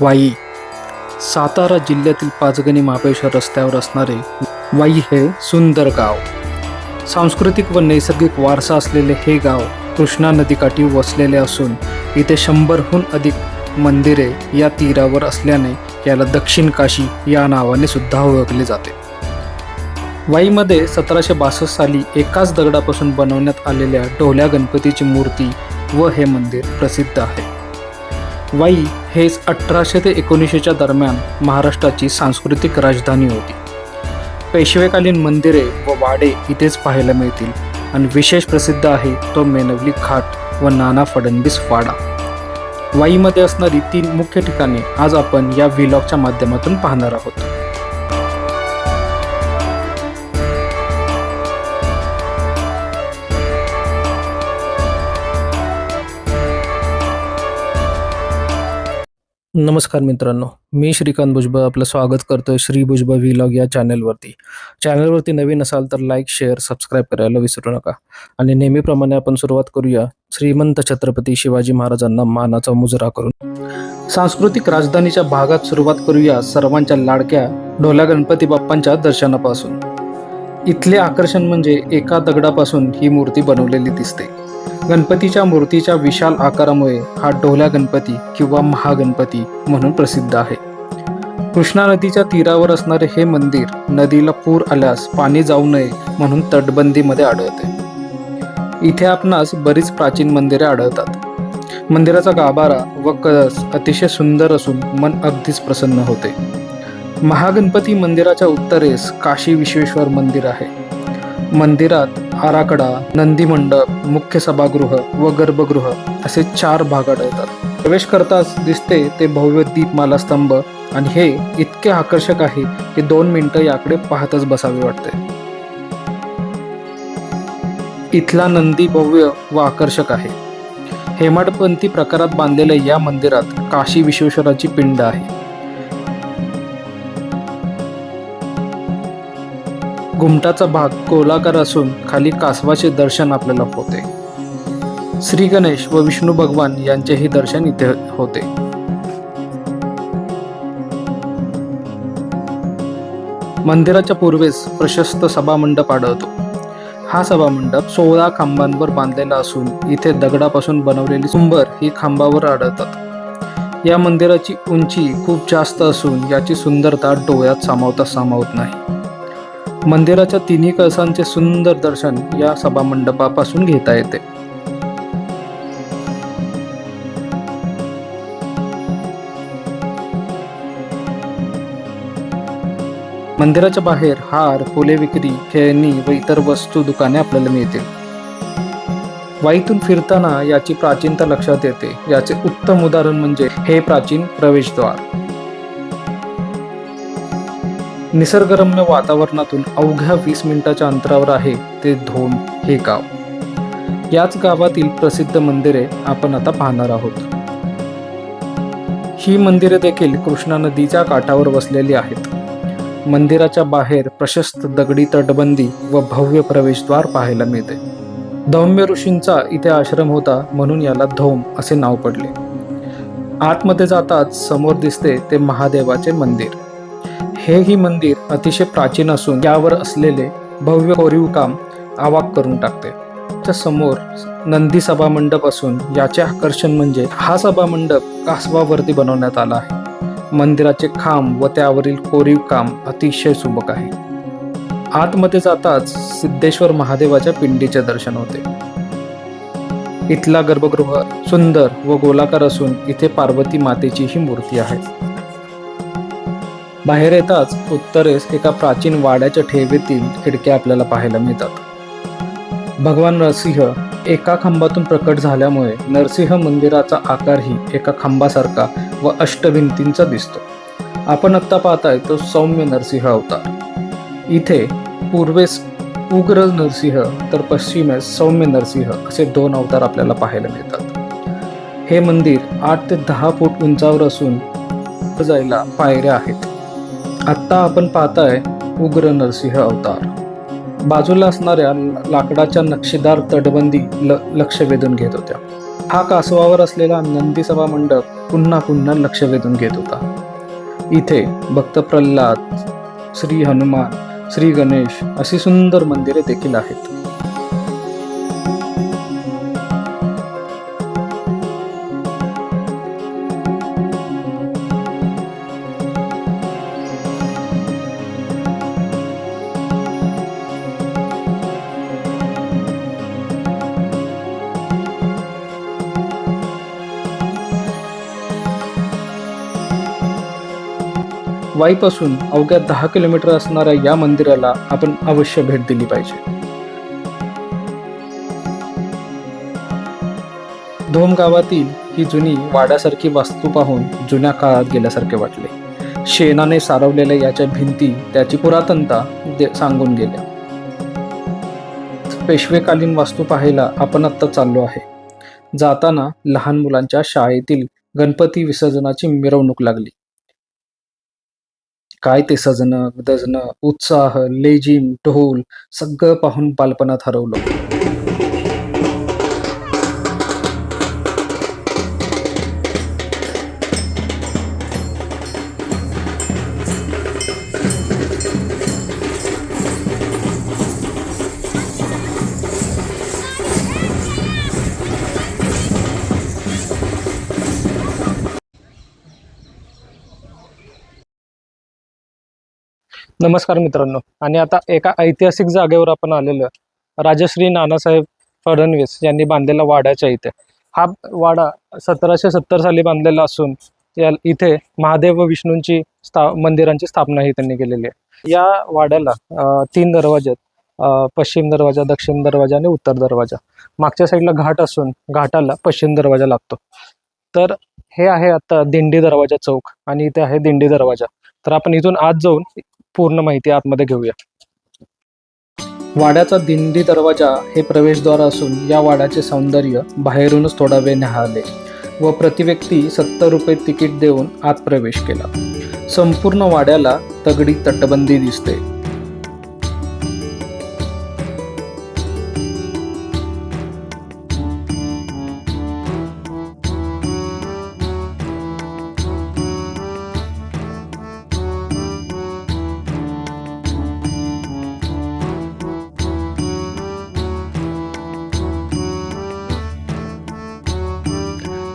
वाई. सातारा जिल्ह्यातील पाचगणी महाबळेश्वर रस्त्यावर असणारे वाई हे सुंदर गाव. सांस्कृतिक व नैसर्गिक वारसा असलेले हे गाव कृष्णा नदीकाठी वसलेले असून इथे शंभरहून अधिक मंदिरे या तीरावर असल्याने याला दक्षिण काशी या नावाने सुद्धा ओळखले जाते. वाईमध्ये सतराशे बासष्ट साली एकाच दगडापासून बनवण्यात आलेल्या ढोल्या गणपतीची मूर्ती व हे मंदिर प्रसिद्ध आहे. वाई हेच अठराशे ते एकोणीसशेच्या दरम्यान महाराष्ट्राची सांस्कृतिक राजधानी होती. पेशवेकालीन मंदिरे व वाडे इथेच पाहायला मिळतील आणि विशेष प्रसिद्ध आहे तो मेनवली घाट व नाना फडणवीस वाडा. वाईमध्ये असणारी तीन मुख्य ठिकाणे आज आपण या व्हिलॉगच्या माध्यमातून पाहणार आहोत. नमस्कार मित्रांनो मी श्रीकांत भुजबळ आपलं स्वागत करतोय श्री भुजबळ व्हिलॉग या चॅनलवरती चॅनलवरती नवीन असाल तर लाईक शेअर सबस्क्राईब करायला विसरू नका. आणि नेहमीप्रमाणे आपण सुरुवात करूया श्रीमंत छत्रपती शिवाजी महाराजांना मानाचा मुजरा करून. सांस्कृतिक राजधानीच्या भागात सुरुवात करूया सर्वांच्या लाडक्या ढोला गणपती बाप्पांच्या दर्शनापासून. इथले आकर्षण म्हणजे एका दगडापासून ही मूर्ती बनवलेली दिसते. गणपतीच्या मूर्तीच्या विशाल आकारामुळे हा ढोल्या गणपती किंवा महागणपती म्हणून प्रसिद्ध आहे. कृष्णा नदीच्या तीरावर असणारे हे मंदिर नदीला पूर आल्यास पाणी जाऊ नये म्हणून तटबंदीमध्ये आढळते. इथे आपणास बरीच प्राचीन मंदिरे आढळतात. मंदिराचा गाभारा व कळस अतिशय सुंदर असून मन अगदीच प्रसन्न होते. महागणपती मंदिराच्या उत्तरेस काशी विश्वेश्वर मंदिर आहे. मंदिरात आराखडा नंदी मंडप मुख्य सभागृह व गर्भगृह असे चार भाग आढळतात. प्रवेश करताच दिसते ते भव्य दीपमाला स्तंभ आणि हे इतके आकर्षक आहे की दोन मिनिटं याकडे पाहतच बसावे वाटते. इथला नंदी भव्य व आकर्षक आहे. हेमाडपंथी प्रकारात बांधलेल्या या मंदिरात काशी विश्वेश्वराची पिंड आहे. घुमटाचा भाग गोलाकार असून खाली कासवाचे दर्शन आपल्याला होते. श्री गणेश व विष्णू भगवान यांचेही दर्शन इथे होते. मंदिराच्या पूर्वेस प्रशस्त सभामंडप आढळतो. हा सभामंडप सोळा खांबांवर बांधलेला असून इथे दगडापासून बनवलेली सुंबर ही खांबावर आढळतात. या मंदिराची उंची खूप जास्त असून याची सुंदरता डोळ्यात सामावता सामावत नाही. मंदिराच्या तिन्ही कळसांचे सुंदर दर्शन या सभामंडपापासून घेता येते. मंदिराच्या बाहेर हार फुले विक्री खेळणी व इतर वस्तू दुकाने आपल्याला मिळतील. वाईतून फिरताना याची प्राचीनता लक्षात येते. याचे उत्तम उदाहरण म्हणजे हे प्राचीन प्रवेशद्वार. निसर्गरम्य वातावरणातून अवघ्या वीस मिनिटाच्या अंतरावर आहे ते धोम हे गाव. याच गावातील प्रसिद्ध मंदिरे आपण आता पाहणार आहोत. ही मंदिरे देखील कृष्णा नदीच्या काठावर वसलेली आहेत. मंदिराच्या बाहेर प्रशस्त दगडी तटबंदी व भव्य प्रवेशद्वार पाहायला मिळते. धौम्य ऋषींचा इथे आश्रम होता म्हणून याला धौम असे नाव पडले. आतमध्ये जाताच समोर दिसते ते महादेवाचे मंदिर. हे ही मंदिर अतिशय प्राचीन असून यावर असलेले भव्य कोरीव काम आवाक करून टाकते. च्या समोर नंदी सभा मंडप असून याचे आकर्षण म्हणजे हा सभा मंडप कासवावरती बनवण्यात आला आहे. मंदिराचे खांब व त्यावरील कोरीव काम अतिशय सुबक आहे. आतमध्ये जाताच सिद्धेश्वर महादेवाच्या पिंडीचे दर्शन होते. इथला गर्भगृह सुंदर व गोलाकार असून इथे पार्वती मातेची ही मूर्ती आहे. बाहेर येताच उत्तरेस एका प्राचीन वाड्याच्या ठेवीतील खिडक्या आपल्याला पाहायला मिळतात. भगवान नरसिंह एका खांबातून प्रकट झाल्यामुळे नरसिंह मंदिराचा आकारही एका खांबासारखा व अष्टभिंतींचा दिसतो. आपण आत्ता पाहताय तो सौम्य नरसिंह अवतार. इथे पूर्वेस उग्र नरसिंह तर पश्चिमेस सौम्य नरसिंह असे दोन अवतार आपल्याला पाहायला मिळतात. हे मंदिर आठ ते दहा फूट उंचावर असून जायला पायऱ्या आहेत. आत्ता आपण पाहताय उग्र नरसिंह अवतार. बाजूला असणाऱ्या लाकडाच्या नक्षीदार तटबंदी ल लक्ष वेधून घेत होत्या. हा कासवावर असलेला नंदी सभा मंडप पुन्हा पुन्हा लक्ष वेधून घेत होता. इथे भक्त प्रल्हाद श्री हनुमान श्री गणेश अशी सुंदर मंदिरे देखील आहेत. वाईपासून अवघ्या दहा किलोमीटर असणाऱ्या या मंदिराला आपण अवश्य भेट दिली पाहिजे. धोम गावातील ही जुनी वाड्यासारखी वास्तू पाहून जुन्या काळात गेल्यासारखे वाटले. शेणाने सारवलेल्या याच्या भिंती त्याची पुरातनता सांगून गेल्या. पेशवेकालीन वास्तू पाहायला आपण आत्ता चाललो आहे. जाताना लहान मुलांच्या शाळेतील गणपती विसर्जनाची मिरवणूक लागली. काय ते सजणं दजणं उत्साह लेझिम ढोल सगळं पाहून बालपणात हरवलं. नमस्कार मित्रांनो. आणि आता एका ऐतिहासिक जागेवर आपण आलेलो राजश्री नानासाहेब फडणवीस यांनी बांधलेला वाड्याच्या इथे. हा वाडा सतराशे सत्तर साली बांधलेला असून या इथे महादेव व विष्णूंची स्था मंदिरांची स्थापनाही त्यांनी केलेली आहे. या वाड्याला तीन दरवाजे आहेत. पश्चिम दरवाजा दक्षिण दरवाजा आणि उत्तर दरवाजा. मागच्या साईडला घाट असून घाटाला पश्चिम दरवाजा लागतो. तर हे आहे आता दिंडी दरवाजा चौक आणि इथे आहे दिंडी दरवाजा. तर आपण इथून आत जाऊन पूर्ण माहिती आतमध्ये घेऊया वाड्याचा दिंडी दरवाजा हे प्रवेशद्वार असून या वाड्याचे सौंदर्य बाहेरूनच थोडा वेळ न्याहाळले व प्रतिव्यक्ती सत्तर रुपये तिकीट देऊन आत प्रवेश केला. संपूर्ण वाड्याला तगडी तटबंदी दिसते.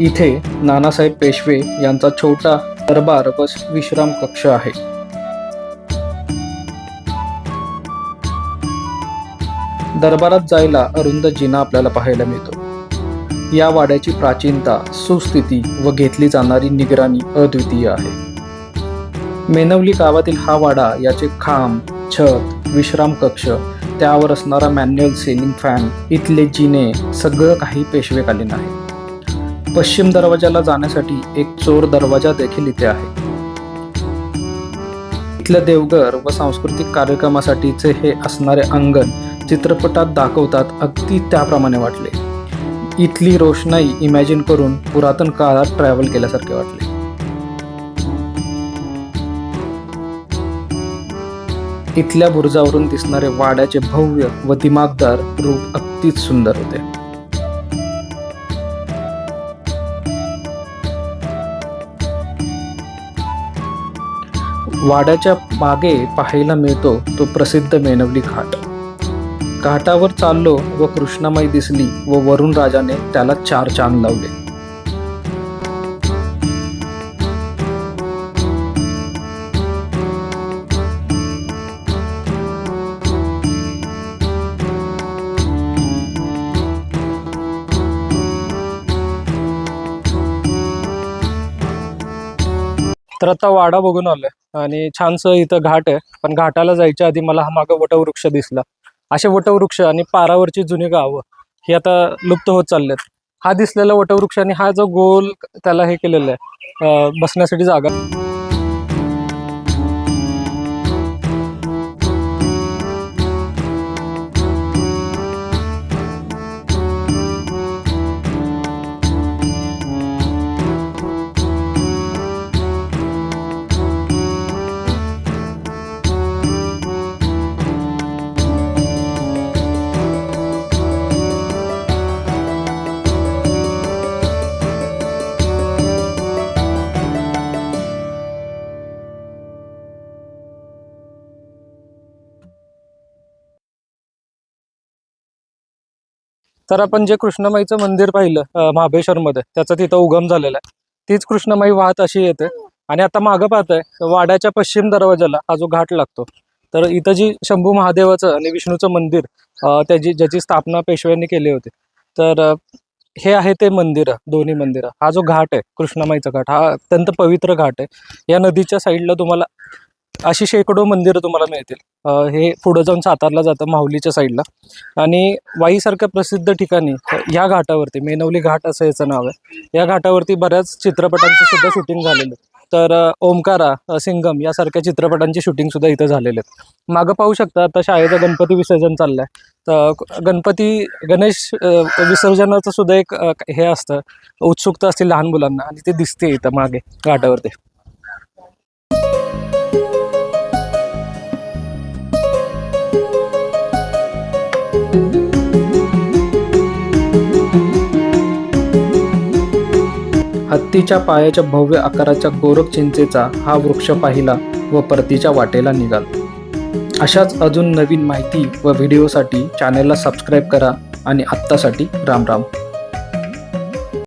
इथे नानासाहेब पेशवे यांचा छोटा दरबार व विश्राम कक्ष आहे. दरबारात जायला अरुंद जिना आपल्याला पाहायला मिळतो. या वाड्याची प्राचीनता सुस्थिती व घेतली जाणारी निगराणी अद्वितीय आहे. मेनवली गावातील हा वाडा याचे खांब छत विश्राम कक्ष त्यावर असणारा मॅन्युअल सेलिंग फॅन इथले जिने सगळं काही पेशवेकालीन आहे. पश्चिम दरवाजाला जाण्यासाठी एक चोर दरवाजा देखील इथे आहे. इथलं देवघर व सांस्कृतिक कार्यक्रमासाठीचे हे असणारे अंगण चित्रपटात दाखवतात अगदी त्याप्रमाणे वाटले. इथली रोषणाई इमॅजिन करून पुरातन काळात ट्रॅव्हल केल्यासारखे वाटले. इथल्या बुरुजावरून दिसणारे वाड्याचे भव्य व दिमागदार रूप अगदीच सुंदर होते. वाड्याच्या मागे पाहायला मिळतो तो प्रसिद्ध मेनवली घाट. घाटावर चाललो व कृष्णामाई दिसली व वरुण राजाने त्याला चार चांद लावले. तर आता वाडा बघून आलोय. आणि छानसं इथं घाट आहे. पण घाटाला जायच्या आधी मला हा मागं वटवृक्ष दिसला. असे वटवृक्ष आणि पारावरची जुनी गावं ही आता लुप्त होत चाललेत. हा दिसलेला वटवृक्ष आणि हा जो गोल त्याला हे केलेला आहे बसण्यासाठी जागा. तर आपण जे कृष्णमाईचं मंदिर पाहिलं महाबळेश्वरमध्ये त्याचा तिथं उगम झालेला आहे. तीच कृष्णमाई वाहत अशी येते. आणि आता मागं पाहताय वाड्याच्या पश्चिम दरवाजाला हा जो घाट लागतो. तर इथं जी शंभू महादेवाचं आणि विष्णूचं मंदिर त्याची ज्याची स्थापना पेशव्यांनी केली होती. तर हे आहे ते मंदिर दोन्ही मंदिरं. हा जो घाट आहे कृष्णमाईचा घाट हा अत्यंत पवित्र घाट आहे. या नदीच्या साईडला तुम्हाला अशी शेकडो मंदिरं तुम्हाला मिळतील. हे पुढं जाऊन सातारला जातं माहुलीच्या साईडला. आणि वाईसारख्या प्रसिद्ध ठिकाणी ह्या घाटावरती मेनवली घाट असं याचं नाव आहे या घाटावरती बऱ्याच चित्रपटांची सुद्धा शूटिंग झालेलं आहे. तर ओमकारा सिंगम यासारख्या चित्रपटांची शूटिंग सुद्धा इथं झालेले आहेत मागं पाहू शकता आता शाळेचं गणपती विसर्जन चाललंय. तर गणपती गणेश विसर्जनाचं सुद्धा एक हे असतं उत्सुकता असते लहान मुलांना आणि ते दिसते इथं मागे घाटावरती. हत्तीच्या पायाच्या भव्य आकाराच्या गोरख चिंचेचा हा वृक्ष पाहिला व परतीच्या वाटेला निघाल. अशाच अजून नवीन माहिती व व्हिडिओसाठी चॅनेलला सबस्क्राईब करा आणि आत्तासाठी राम राम